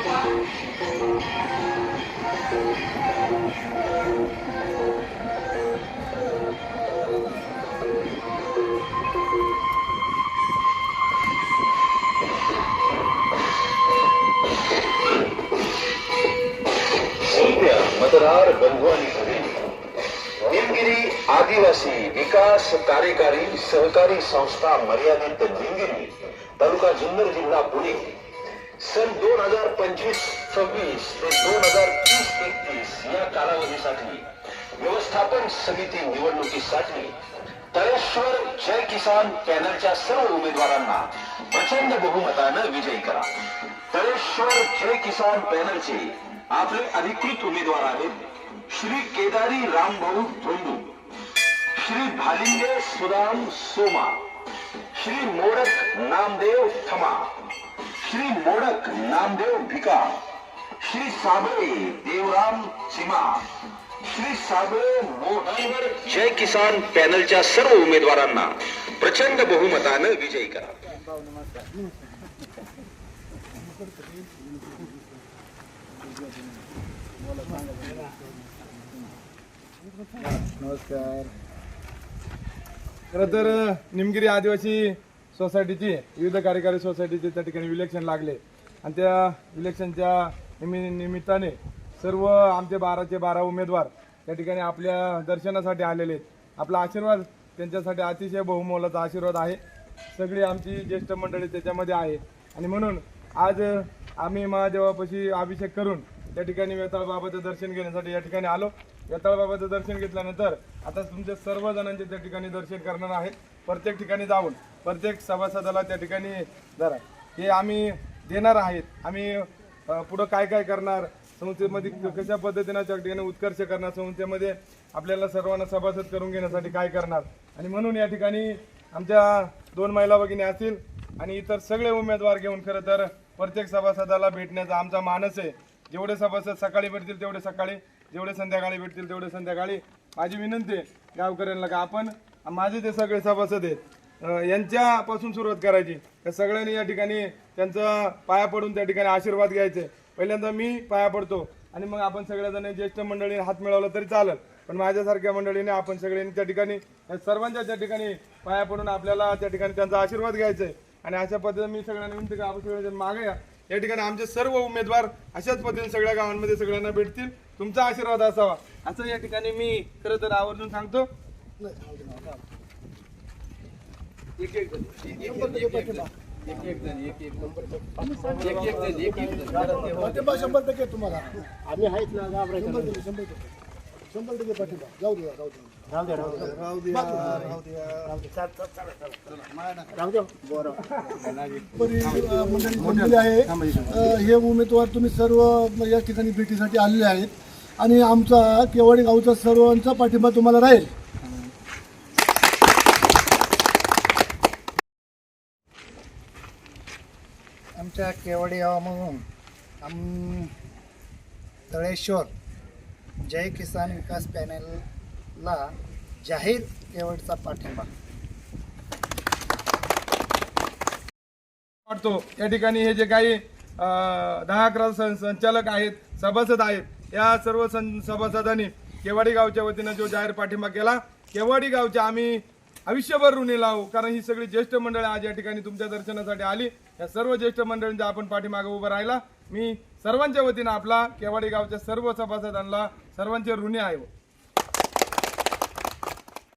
उद्या मतदार बंधू आणि भगिनी निमगिरी आदिवासी विकास कार्यकारी सहकारी संस्था मर्यादित निमगिरी तालुका जुन्नर जिल्हा पुणे सन दोन हजार पंचवीस सव्वीस ते दोन हजार तीस एकतीस या कालावधीसाठी व्यवस्थापन समिती निवडणुकीसाठी तळेश्वर जय किसान पॅनलच्या सर्व उमेदवारांना प्रचंड बहुमतानं विजयी करा. तळेश्वर जय किसान पॅनलचे आपले अधिकृत उमेदवार आहेत श्री केदारी रामभाऊ धोंडू श्री भालिंगे सुदाम सोमा श्री मोडक नामदेव थमा श्री मोडक नामदेव भिका श्री साबळे देवराम चिमा श्री साबळे मोहनवर जय किसान पॅनलच्या सर्व उमेदवारांना प्रचंड बहुमतानं विजयी करा. नमस्कार. खरं तर निमगिरी आदिवासी सोसायटीची विविध कार्यकारी सोसायटीचे त्या ठिकाणी इलेक्शन लागले. आणि त्या इलेक्शनच्या निमि निमित्ताने सर्व आमचे बाराचे बारा उमेदवार त्या ठिकाणी आपल्या दर्शनासाठी आलेले आहेत. आपला आशीर्वाद त्यांच्यासाठी अतिशय बहुमोलाचा आशीर्वाद आहे. सगळी आमची ज्येष्ठ मंडळी त्याच्यामध्ये आहे. आणि म्हणून आज आम्ही महादेवापाशी अभिषेक करून त्या ठिकाणी वेताळबाबाचं दर्शन घेण्यासाठी या ठिकाणी आलो. वेताळबाबाचं दर्शन घेतल्यानंतर आता तुमच्या सर्व जणांचे त्या ठिकाणी दर्शन करणार आहे. प्रत्येक ठिकाणी जाऊन प्रत्येक सभासदाला त्या ठिकाणी जरा हे आम्ही देणार आहेत. आम्ही पुढं काय काय करणार? संस्थेमध्ये क- कशा पद्धतीनं त्या ठिकाणी उत्कर्ष करणार? संस्थेमध्ये आपल्याला सर्वांना सभासद करून घेण्यासाठी काय करणार? आणि म्हणून या ठिकाणी आमच्या दोन महिला भगिनी असतील आणि इतर सगळे उमेदवार घेऊन खरं तर प्रत्येक सभासदाला भेटण्याचा आमचा मानस आहे. जेवढे सभासद सकाळी भेटतील तेवढे सकाळी. जेवढे संध्याकाळी भेटतील तेवढे संध्याकाळी. माझी विनंती आहे गावकऱ्यांना का आपण माझे ते सगळे सभासद आहेत. यांच्यापासून सुरुवात करायची. त्या सगळ्यांनी या ठिकाणी त्यांचा पाया पडून त्या ठिकाणी आशीर्वाद घ्यायचे. पहिल्यांदा मी पाया पडतो आणि मग आपण सगळ्याजण ज्येष्ठ मंडळीने हात मिळवला तरी चालेल. पण माझ्यासारख्या मंडळीने आपण सगळ्यांनी त्या ठिकाणी सर्वांच्या त्या ठिकाणी पाया पडून आपल्याला त्या ठिकाणी त्यांचा आशीर्वाद घ्यायचा आहे. आणि अशा पद्धतीने मी सगळ्यांना विनंती का आपण सगळेजण मागे या. या ठिकाणी आमचे सर्व उमेदवार अशाच पद्धतीने सगळ्या गावांमध्ये सगळ्यांना भेटतील. तुमचा आशीर्वाद असावा. असं या ठिकाणी मी खरं तर आवर्जून सांगतो. एक एक जण. पाठिंबा शंभर टक्के तुम्हाला आम्ही आहेत ना घाबरायचं शंभर टक्के शंभर टक्के शंभर टक्के पाठिंबा जाऊ द्या जाऊ द्या राहू द्या राहू द्या राहू द्या राहू द्या राहू द्या राहू द्या बरं मंडळी आहे हे उमेदवार तुम्ही सर्व या ठिकाणी भेटीसाठी आलेले आहेत आणि आमचा केवाडी गावचा सर्वांचा पाठिंबा तुम्हाला राहील आमच्या केवडी गावामधून आम तळेश्वर जय किसान विकास पॅनलला जाहीर केवडचा पाठिंबा. वाटतो या ठिकाणी हे जे काही दहा अकरा सं- संचालक आहेत सभासद आहेत या सर्व सं- सभासदांनी केवाडी गावच्या वतीनं जो जाहीर पाठिंबा केला केवाडी गावच्या आम्ही आयुष्यभर ऋणी लावू. कारण ही सगळी ज्येष्ठ मंडळी आज या ठिकाणी तुमच्या दर्शनासाठी आली. या सर्व ज्येष्ठ मंडळींचा आपण पाठीमागे उभं राहिला. मी सर्वांच्या वतीनं आपला केवाडी गावच्या सर्व सभासदांना सर्वांचे ऋणी आहे.